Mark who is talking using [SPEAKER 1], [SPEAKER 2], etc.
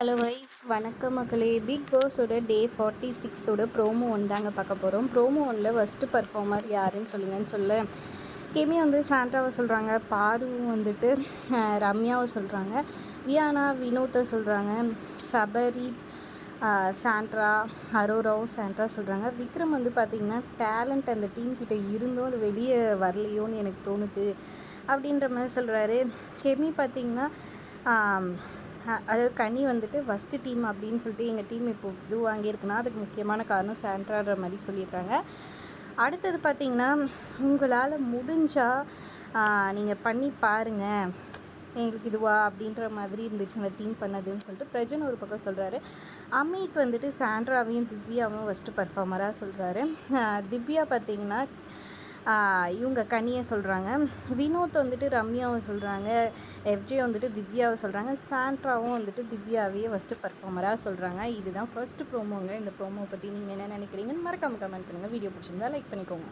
[SPEAKER 1] Hello wise வணக்கம் மக்களே. Big பாஸோட டே ஃபார்ட்டி சிக்ஸோட ப்ரோமோ ஒன் தாங்க பார்க்க போகிறோம் ப்ரோமோ ஒனில் ஃபஸ்ட்டு பர்ஃபார்மர் யாருன்னு சொல்லுங்கன்னு சொல்ல. கேமி வந்து சாண்ட்ராவை சொல்கிறாங்க பாருவும் வந்துட்டு ரம்யாவை சொல்கிறாங்க வியானா வினோத்தை சொல்கிறாங்க சபரி சாண்ட்ரா அரோராவும் சாண்ட்ரா சொல்கிறாங்க விக்ரம் வந்து பார்த்திங்கன்னா டேலண்ட் அந்த டீம் கிட்ட இருந்தும் அது வெளியே வரலையோன்னு எனக்கு தோணுது அப்படின்ற மாதிரி சொல்கிறாரு கெமி பார்த்திங்கன்னா அதாவது கனி வந்துட்டு ஃபஸ்ட்டு டீம் அப்படின்னு சொல்லிட்டு எங்கள் டீம் இப்போ இது வாங்கியிருக்குன்னா அதுக்கு முக்கியமான காரணம் சாண்ட்ரான்ற மாதிரி சொல்லியிருக்காங்க. அடுத்தது பார்த்தீங்கன்னா உங்களால் முடிஞ்சால் நீங்கள் பண்ணி பாருங்கள் எங்களுக்கு இதுவா அப்படின்ற மாதிரி இருந்துச்சு அந்த டீம் பண்ணதுன்னு சொல்லிட்டு பிரஜன் ஒரு பக்கம் சொல்கிறாரு அமித் வந்துட்டு சாண்ட்ராவையும் திவ்யாவும் ஃபஸ்ட்டு பர்ஃபார்மராக சொல்கிறாரு திவ்யா பார்த்தீங்கன்னா இவங்க கனியை சொல்கிறாங்க வினோத் வந்துட்டு ரம்யாவை சொல்கிறாங்க எஃப்ஜே வந்துட்டு திவ்யாவை சொல்கிறாங்க சாண்ட்ராவும் வந்துட்டு திவ்யாவையே ஃபஸ்ட்டு பர்ஃபார்மராக சொல்கிறாங்க இதுதான் ஃபர்ஸ்ட் ப்ரோமோங்க இந்த ப்ரோமோ பற்றி நீங்கள் என்ன நினைக்கிறீங்கன்னு மறக்காம கமெண்ட் பண்ணுங்கள் வீடியோ பிடிச்சிருந்தா லைக் பண்ணிக்கோங்க.